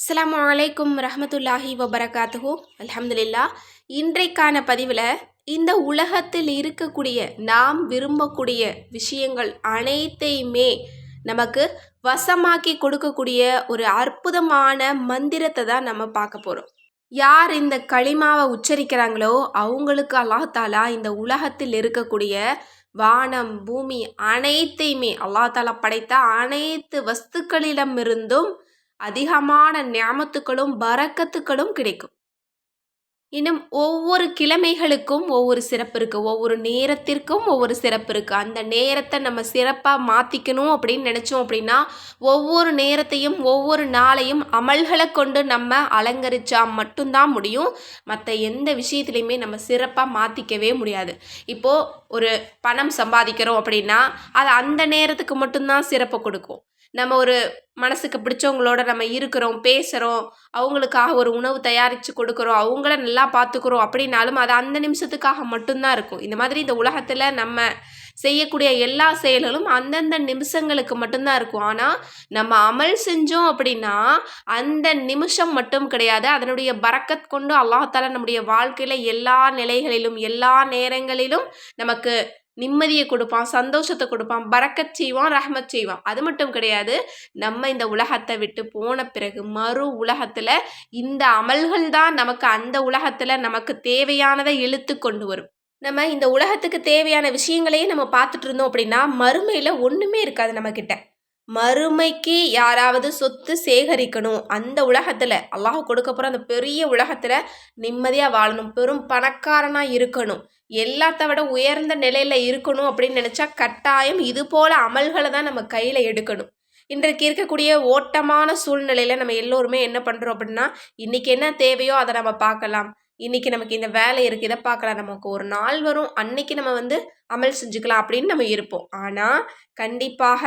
அஸ்லாம் அலைக்கும் ரஹமத்துல்லாஹி வபரகாத்துஹு. அலமதுல்லா இன்றைக்கான பதிவில் இந்த உலகத்தில் இருக்கக்கூடிய நாம் விரும்பக்கூடிய விஷயங்கள் அனைத்தையுமே நமக்கு வசமாக்கி கொடுக்கக்கூடிய ஒரு அற்புதமான மந்திரத்தை தான் நம்ம பார்க்க போகிறோம் யார் இந்த களிமாவை உச்சரிக்கிறாங்களோ அவங்களுக்கு அல்லாஹ் தாலா இந்த உலகத்தில் இருக்கக்கூடிய வானம் பூமி அனைத்தையுமே அல்லாஹ் தாலா படைத்த அனைத்து வஸ்துக்களிடமிருந்தும் அதிகமான ஞாபத்துக்களும் பறக்கத்துக்களும் கிடைக்கும். இன்னும் ஒவ்வொரு கிழமைகளுக்கும் ஒவ்வொரு சிறப்பு இருக்குது ஒவ்வொரு நேரத்திற்கும் ஒவ்வொரு சிறப்பு இருக்குது அந்த நேரத்தை நம்ம சிறப்பாக மாற்றிக்கணும் அப்படின்னு நினச்சோம் அப்படின்னா ஒவ்வொரு நேரத்தையும் ஒவ்வொரு நாளையும் அமல்களை கொண்டு நம்ம அலங்கரிச்சா மட்டும்தான் முடியும். மற்ற எந்த விஷயத்துலையுமே நம்ம சிறப்பாக மாற்றிக்கவே முடியாது. இப்போது ஒரு பணம் சம்பாதிக்கிறோம் அப்படின்னா அது அந்த நேரத்துக்கு மட்டும்தான் சிறப்பை கொடுக்கும். நம்ம ஒரு மனசுக்கு பிடிச்சவங்களோட நம்ம இருக்கிறோம் பேசுகிறோம் அவங்களுக்காக ஒரு உணவு தயாரித்து கொடுக்குறோம் அவங்கள நல்லா பார்த்துக்குறோம் அப்படின்னாலும் அது அந்த நிமிஷத்துக்காக மட்டும்தான் இருக்கும். இந்த மாதிரி இந்த உலகத்தில் நம்ம செய்யக்கூடிய எல்லா செயல்களும் அந்தந்த நிமிஷங்களுக்கு மட்டும்தான் இருக்கும். ஆனால் நம்ம அமல் செஞ்சோம் அப்படின்னா அந்த நிமிஷம் மட்டும் கிடையாது. அதனுடைய பறக்கத் கொண்டு அல்லாஹால நம்முடைய வாழ்க்கையில் எல்லா நிலைகளிலும் எல்லா நேரங்களிலும் நமக்கு நிம்மதியை கொடுப்பான் சந்தோஷத்தை கொடுப்பான் பறக்கச் செய்வான் ரஹமத் செய்வான். அது மட்டும் கிடையாது நம்ம இந்த உலகத்தை விட்டு போன பிறகு மறு உலகத்தில் இந்த அமல்கள் தான் நமக்கு அந்த உலகத்தில் நமக்கு தேவையானதை இழுத்து கொண்டு வரும். நம்ம இந்த உலகத்துக்கு தேவையான விஷயங்களையே நம்ம பார்த்துட்டு இருந்தோம் அப்படின்னா மறுமையில் ஒன்றுமே இருக்காது நம்மக்கிட்ட மறுமைக்கு யாராவது சொத்து சேகரிக்கணும். அந்த உலகத்தில் அல்லாஹ் கொடுக்க போகிற அந்த பெரிய உலகத்தில் நிம்மதியாக வாழணும். பெரும் பணக்காரனாக இருக்கணும். எல்லாத்த விட உயர்ந்த நிலையில் இருக்கணும் அப்படின்னு நினச்சா கட்டாயம் இது போல் அமல்களை தான் நம்ம கையில் எடுக்கணும். இன்றைக்கு இருக்கக்கூடிய ஓட்டமான சூழ்நிலையில் நம்ம எல்லோருமே என்ன பண்ணுறோம் அப்படின்னா இன்றைக்கி என்ன தேவையோ அதை நம்ம பார்க்கலாம். இன்றைக்கி நமக்கு இந்த வேலை இருக்குது இதை பார்க்கலாம். நமக்கு ஒரு நாள் வரும் அன்னைக்கு நம்ம வந்து அமல் செஞ்சுக்கலாம் அப்படின்னு நம்ம இருப்போம். ஆனால் கண்டிப்பாக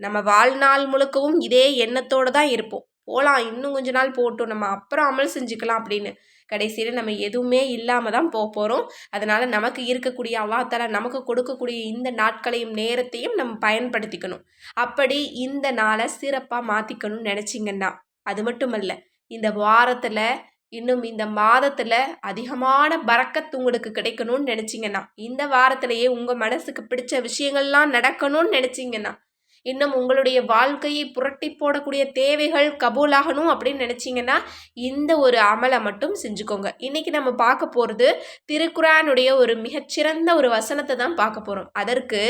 நம்ம வாழ்நாள் முழுக்கவும் இதே எண்ணத்தோடு தான் இருப்போம். போகலாம் இன்னும் கொஞ்ச நாள் போட்டோம் நம்ம அப்புறம் அமல் செஞ்சுக்கலாம் அப்படின்னு. கடைசியில் நம்ம எதுவுமே இல்லாமல் தான் போக போகிறோம் அதனால் நமக்கு இருக்கக்கூடிய அல்லாத்தால நமக்கு கொடுக்கக்கூடிய இந்த நாட்களையும் நேரத்தையும் நம்ம பயன்படுத்திக்கணும். அப்படி இந்த நாளை சிறப்பாக மாற்றிக்கணும்னு நினச்சிங்கன்னா அது மட்டுமல்ல இந்த வாரத்தில் இன்னும் இந்த மாதத்தில் அதிகமான பறக்கத்து உங்களுக்கு கிடைக்கணும்னு நினச்சிங்கன்னா இந்த வாரத்திலேயே உங்கள் மனசுக்கு பிடிச்ச விஷயங்கள்லாம் நடக்கணும்னு நினச்சிங்கன்னா இன்னும் உங்களுடைய வாழ்க்கையை புரட்டி போடக்கூடிய தேவைகள் கபூலாகணும் அப்படின்னு நினச்சிங்கன்னா இந்த ஒரு அமலை மட்டும் செஞ்சுக்கோங்க. இன்றைக்கி நம்ம பார்க்க போகிறது திருக்குறானுடைய ஒரு மிகச்சிறந்த ஒரு வசனத்தை தான் பார்க்க போகிறோம் அதற்கு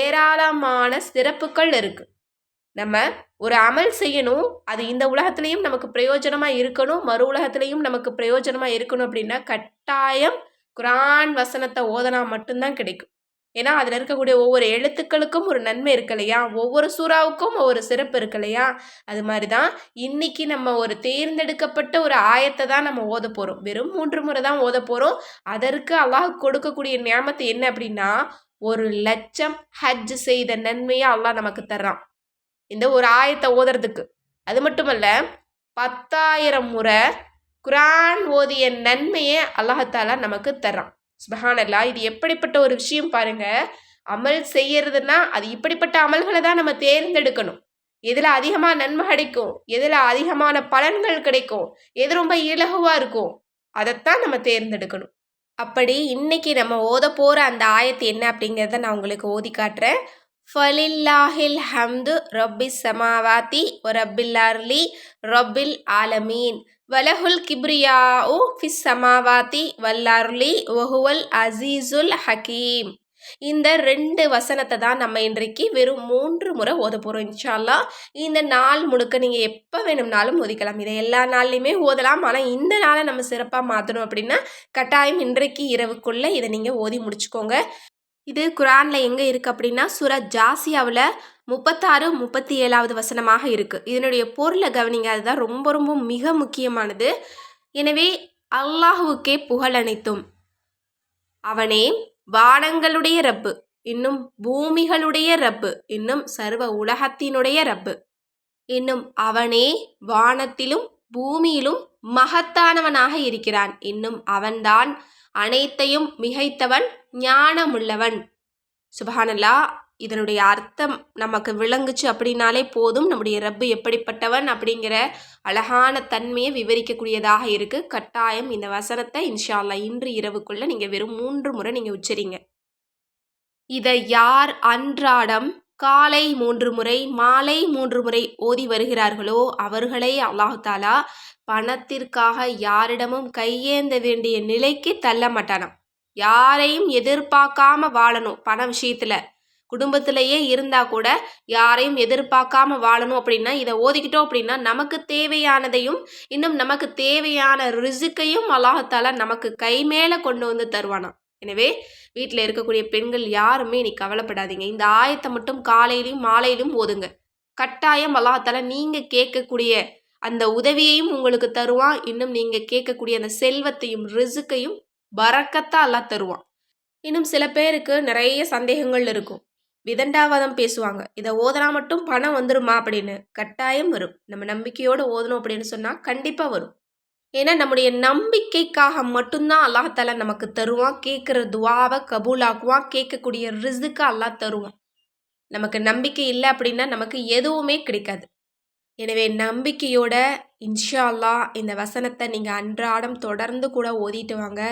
ஏராளமான சிறப்புகள் இருக்குது நம்ம ஒரு அமல் செய்யணும் அது இந்த உலகத்துலேயும் நமக்கு பிரயோஜனமாக இருக்கணும் மறு உலகத்துலேயும் நமக்கு பிரயோஜனமாக இருக்கணும் அப்படின்னா கட்டாயம் குரான் வசனத்தை ஓதனா மட்டும்தான் கிடைக்கும். ஏன்னா அதில் இருக்கக்கூடிய ஒவ்வொரு எழுத்துக்களுக்கும் ஒரு நன்மை இருக்கு இல்லையா? ஒவ்வொரு சூறாவுக்கும் ஒவ்வொரு சிறப்பு இருக்கு இல்லையா? அது மாதிரி தான் இன்னைக்கு நம்ம ஒரு தேர்ந்தெடுக்கப்பட்ட ஒரு ஆயத்தை தான் நம்ம ஓத போகிறோம் வெறும் மூன்று முறை தான் ஓத போகிறோம் அதற்கு அல்லாஹ் கொடுக்கக்கூடிய நியமத்தை என்ன அப்படின்னா ஒரு லட்சம் ஹஜ் செய்த நன்மையாக அல்லாஹ் நமக்கு தர்றான். இந்த ஒரு ஆயத்தை ஓதுறதுக்கு. அது மட்டுமல்ல பத்தாயிரம் முறை குரான் ஓதிய நன்மையை அல்லாஹாலா நமக்கு தர்றான். சுபஹானல்லா இது எப்படிப்பட்ட ஒரு விஷயம் பாருங்க. அமல் செய்யறதுன்னா அது இப்படிப்பட்ட அமல்களை தான் நம்ம தேர்ந்தெடுக்கணும். எதில் அதிகமாக நன்மை கிடைக்கும் எதில் அதிகமான பலன்கள் கிடைக்கும் எது ரொம்ப இலகுவாக இருக்கும் அதைத்தான் நம்ம தேர்ந்தெடுக்கணும். அப்படி இன்னைக்கு நம்ம ஓத போகிற அந்த ஆயத்து என்ன அப்படிங்கிறத நான் உங்களுக்கு ஓதி காட்டுறேன். ஃபலில்லாஹில் ஹம்து ரொப்பி சமாவாத்தி ரப்பில் அர்லி ரொப்பில் ஆலமீன். வலஹுல் கிப்ரியாஉ ஃபிஸ் சமாவாத்தி வல்லார்லி ஒஹுவல் அசீசுல் ஹக்கீம் இந்த ரெண்டு வசனத்தை தான் நம்ம இன்றைக்கு வெறும் மூன்று முறை ஓத போகிறோம் இன்ஷால்லா இந்த நாள் முழுக்க நீங்கள் எப்போ வேணும்னாலும் ஒதுக்கலாம் இதை எல்லா நாள்லையுமே ஓதலாம். ஆனால் இந்த நாளை நம்ம சிறப்பாக மாற்றணும் அப்படின்னா கட்டாயம் இன்றைக்கு இரவுக்குள்ளே இதை நீங்கள் ஓதி முடிச்சுக்கோங்க. இது குரானில் எங்கே இருக்குது அப்படின்னா சுரத் ஜாசியாவில் முப்பத்தாறு முப்பத்தி ஏழாவது வசனமாக இருக்குது இதனுடைய பொருளை கவனிங்க அதுதான் ரொம்ப ரொம்ப மிக முக்கியமானது. எனவே அல்லாஹுவுக்கே புகழ் அனைத்தும். அவனே வானங்களுடைய ரப்பு இன்னும் பூமிகளுடைய ரப்பு இன்னும் சர்வ உலகத்தினுடைய ரப்பு. இன்னும் அவனே வானத்திலும் பூமியிலும் மகத்தானவனாக இருக்கிறான். இன்னும் அவன்தான் அனைத்தையும் மிகைத்தவன் ஞானமுள்ளவன். சுபஹானல்லா இதனுடைய அர்த்தம் நமக்கு விளங்குச்சு அப்படின்னாலே போதும். நம்முடைய ரப்பு எப்படிப்பட்டவன் அப்படிங்கிற அழகான தன்மையை விவரிக்கக்கூடியதாக இருக்குது கட்டாயம் இந்த வசனத்தை இன்ஷால்லா இன்று இரவுக்குள்ளே நீங்கள் வெறும் மூன்று முறை நீங்கள் உச்சரிங்க. இதை யார் அன்றாடம் காலை மூன்று முறை மாலை மூன்று முறை ஓதி வருகிறார்களோ அவர்களே அல்லாஹு தாலா பணத்திற்காக யாரிடமும் கையேந்த வேண்டிய நிலைக்கு தள்ள மாட்டானாம். யாரையும் எதிர்பார்க்காம வாழணும் பண விஷயத்தில். குடும்பத்திலேயே இருந்தால் கூட யாரையும் எதிர்பார்க்காம வாழணும் அப்படின்னா இதை ஓதிக்கிட்டோம் அப்படின்னா நமக்கு தேவையானதையும் இன்னும் நமக்கு தேவையான ரிசுக்கையும் அல்லாஹத்தால நமக்கு கை மேலே கொண்டு வந்து தருவானாம். எனவே வீட்டில் இருக்கக்கூடிய பெண்கள் யாருமே நீ கவலைப்படாதீங்க. இந்த ஆயத்தை மட்டும் காலையிலையும் மாலையிலும் ஓதுங்க. கட்டாயம் அல்லாத்தால நீங்கள் கேட்கக்கூடிய அந்த உதவியையும் உங்களுக்கு தருவான். இன்னும் நீங்கள் கேட்கக்கூடிய அந்த செல்வத்தையும் ரிசுக்கையும் பறக்கத்தா எல்லாம் தருவான். இன்னும் சில பேருக்கு நிறைய சந்தேகங்கள் இருக்கும். விதண்டாவாதம் பேசுவாங்க. இதை ஓதனா மட்டும் பணம் வந்துருமா அப்படின்னு. கட்டாயம் வரும். நம்ம நம்பிக்கையோடு ஓதணும் அப்படின்னு சொன்னால் கண்டிப்பாக வரும். ஏன்னா நம்முடைய நம்பிக்கைக்காக மட்டும்தான் அல்லாஹால நமக்கு தருவான். கேட்குற துவாவை கபூலாக்குவான். கேட்கக்கூடிய ரிசுக்கு அல்லாஹ் தருவான். நமக்கு நம்பிக்கை இல்லை அப்படின்னா நமக்கு எதுவுமே கிடைக்காது. எனவே நம்பிக்கையோட இன்ஷா அல்லா இந்த வசனத்தை நீங்கள் அன்றாடம் தொடர்ந்து கூட ஓதிட்டு வாங்க.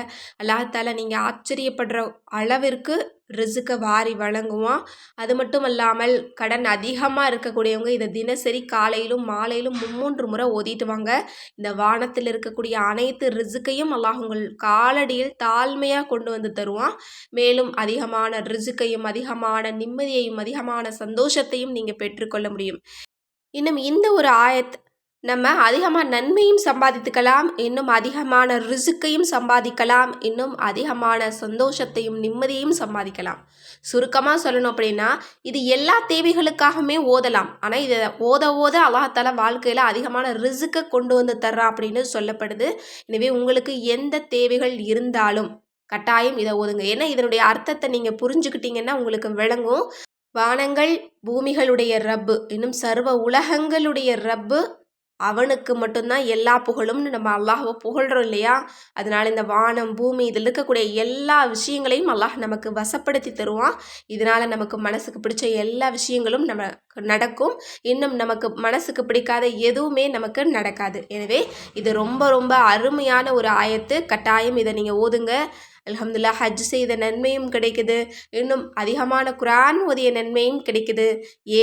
அல்லாஹால நீங்கள் ஆச்சரியப்படுற அளவிற்கு ரிசுக்கை வாரி வழங்குவான். அது மட்டும் இல்லாமல் கடன் அதிகமாக இருக்கக்கூடியவங்க இதை தினசரி காலையிலும் மாலையிலும் மும்மூன்று முறை ஓதிட்டுவாங்க. இந்த வானத்தில் இருக்கக்கூடிய அனைத்து ரிசுக்கையும் அல்லாஹ் உங்கள் காலடியில் தாழ்மையாக கொண்டு வந்து தருவான். மேலும் அதிகமான ரிசுக்கையும் அதிகமான நிம்மதியையும் அதிகமான சந்தோஷத்தையும் நீங்கள் பெற்றுக்கொள்ள முடியும். இன்னும் இந்த ஒரு ஆயத் நம்ம அதிகமாக நன்மையும் சம்பாதித்துக்கலாம் இன்னும் அதிகமான ரிசுக்கையும் சம்பாதிக்கலாம் இன்னும் அதிகமான சந்தோஷத்தையும் நிம்மதியையும் சம்பாதிக்கலாம். சுருக்கமாக சொல்லணும் அப்படின்னா இது எல்லா தேவைகளுக்காகவுமே ஓதலாம். ஆனால் இதை ஓத ஓத அல்லாஹால வாழ்க்கையில் அதிகமான ரிசுக்கை கொண்டு வந்து தர்றா அப்படின்னு சொல்லப்படுது. எனவே உங்களுக்கு எந்த தேவைகள் இருந்தாலும் கட்டாயம் இதை ஓதுங்க. ஏன்னா இதனுடைய அர்த்தத்தை நீங்கள் புரிஞ்சுக்கிட்டீங்கன்னா உங்களுக்கு விளங்கும். வானங்கள் பூமிகளுடைய ரப்பு இன்னும் சர்வ உலகங்களுடைய ரப்பு அவனுக்கு மட்டும்தான் எல்லா புகழும்னு நம்ம அல்லாஹவை புகழ்கிறோம் இல்லையா? அதனால் இந்த வானம் பூமி இதில் இருக்கக்கூடிய எல்லா விஷயங்களையும் அல்லாஹ் நமக்கு வசப்படுத்தி தருவான். இதனால் நமக்கு மனசுக்கு பிடிச்ச எல்லா விஷயங்களும் நம்ம நடக்கும். இன்னும் நமக்கு மனசுக்கு பிடிக்காத எதுவுமே நமக்கு நடக்காது. எனவே இது ரொம்ப ரொம்ப அருமையான ஒரு ஆயத்து. கட்டாயம் இதை நீங்கள் ஓதுங்க. அலமதுல்லா ஹஜ் செய்த நன்மையும் கிடைக்குது. இன்னும் அதிகமான குரான் ஓதிய நன்மையும் கிடைக்குது.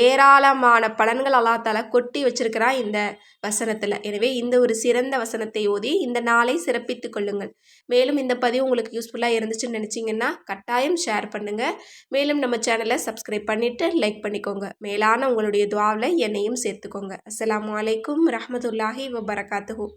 ஏராளமான பலன்கள் அல்லாத்தால கொட்டி வச்சிருக்கிறான் இந்த வசனத்தில். எனவே இந்த ஒரு சிறந்த வசனத்தை ஓதி இந்த நாளை சிறப்பித்து கொள்ளுங்கள். மேலும் இந்த பதிவு உங்களுக்கு யூஸ்ஃபுல்லாக இருந்துச்சுன்னு நினச்சிங்கன்னா கட்டாயம் ஷேர் பண்ணுங்கள் மேலும் நம்ம சேனலை சப்ஸ்கிரைப் பண்ணிவிட்டு லைக் பண்ணிக்கோங்க. மேலான உங்களுடைய துவாவில் என்னையும் சேர்த்துக்கோங்க. அஸ்லாம் வலைக்கம் ரஹமத்துல்லாஹி வபரகாத்துஹூ.